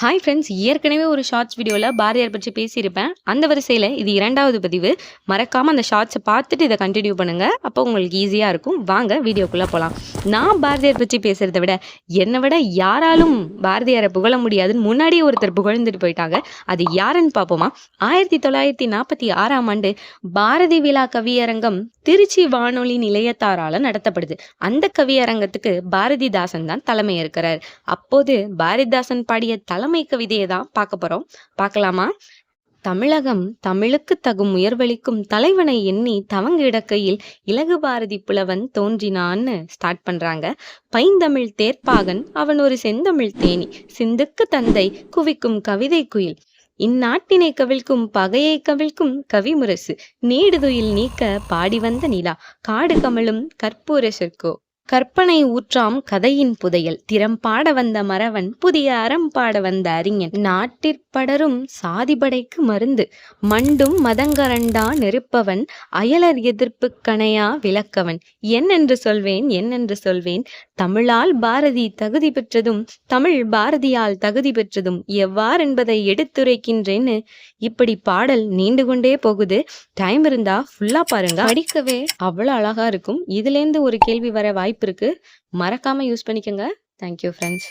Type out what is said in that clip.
Hi friends ஏற்கனவே ஒரு shorts வீடியோவில் பாரதியார் பற்றி பேசியிருப்பேன். அந்த வரிசையில் இது இரண்டாவது பதிவு. மறக்காமல் அந்த ஷார்ட்ஸை பார்த்துட்டு இதை கண்டினியூ பண்ணுங்கள் அப்போ உங்களுக்கு ஈஸியாக இருக்கும். வாங்க வீடியோக்குள்ளே போகலாம் நான் பாரதியார் பற்றி பேசுகிறத விட என்னை விட யாராலும் பாரதியாரை புகழ முடியாதுன்னு முன்னாடியே ஒருத்தர் புகழ்ந்துட்டு போயிட்டாங்க. அது யாருன்னு பார்ப்போமா? ஆயிரத்தி தொள்ளாயிரத்தி நாற்பத்தி ஆறாம் ஆண்டு பாரதி விழா கவியரங்கம் திருச்சி வானொலி நிலையத்தாரால் நடத்தப்படுது. அந்த கவியரங்கத்துக்கு பாரதிதாசன் தான் தலைமை இருக்கிறார் அப்போது பாரதிதாசன் பாடிய தலைமை கவிதையை தான் பார்க்க போறோம். பார்க்கலாமா? தமிழகம் தமிழுக்கு தகும் உயர்வளிக்கும் தலைவனை எண்ணி தவங்க இடக்கையில் இலகு பாரதி புலவன் தோன்றினான்னு ஸ்டார்ட் பண்றாங்க. பைந்தமிழ் தேர்ப்பாகன் அவன் ஒரு செந்தமிழ் தேனி. சிந்துக்கு தந்தை குவிக்கும் கவிதை குயில். இந்நாட்டினை கவிழ்க்கும் பகையை கவிழ்க்கும் கவிமுரசு நீடுதுயில் நீக்க பாடி வந்த நிலா. காடு கமலும் கற்பூர சொற்கோ. கற்பனை ஊற்றாம் கதையின் புதையல். திறம் பாட வந்த மறவன் புதிய அறம் பாட வந்த அறிஞன். நாட்டிற்படரும் சாதிபடைக்கு மருந்து. மண்டும் மதங்கரண்டா நெருப்பவன் அயலர் எதிர்ப்பு கணையா விளக்கவன். என்னென்று சொல்வேன் என்னென்று சொல்வேன்? தமிழால் பாரதி தகுதி பெற்றதும் தமிழ் பாரதியால் தகுதி பெற்றதும் எவ்வாறென்பதை எடுத்துரைக்கின்றேன்னு இப்படி பாடல் நீண்டு கொண்டே போகுது. டைம் இருந்தா ஃபுல்லா பாருங்க. படிக்கவே அவ்வளோ அழகா இருக்கும். இதுலேருந்து ஒரு கேள்வி வர வாய்ப்பு இருக்கு. மறக்காம யூஸ் பண்ணிக்கோங்க. Thank you friends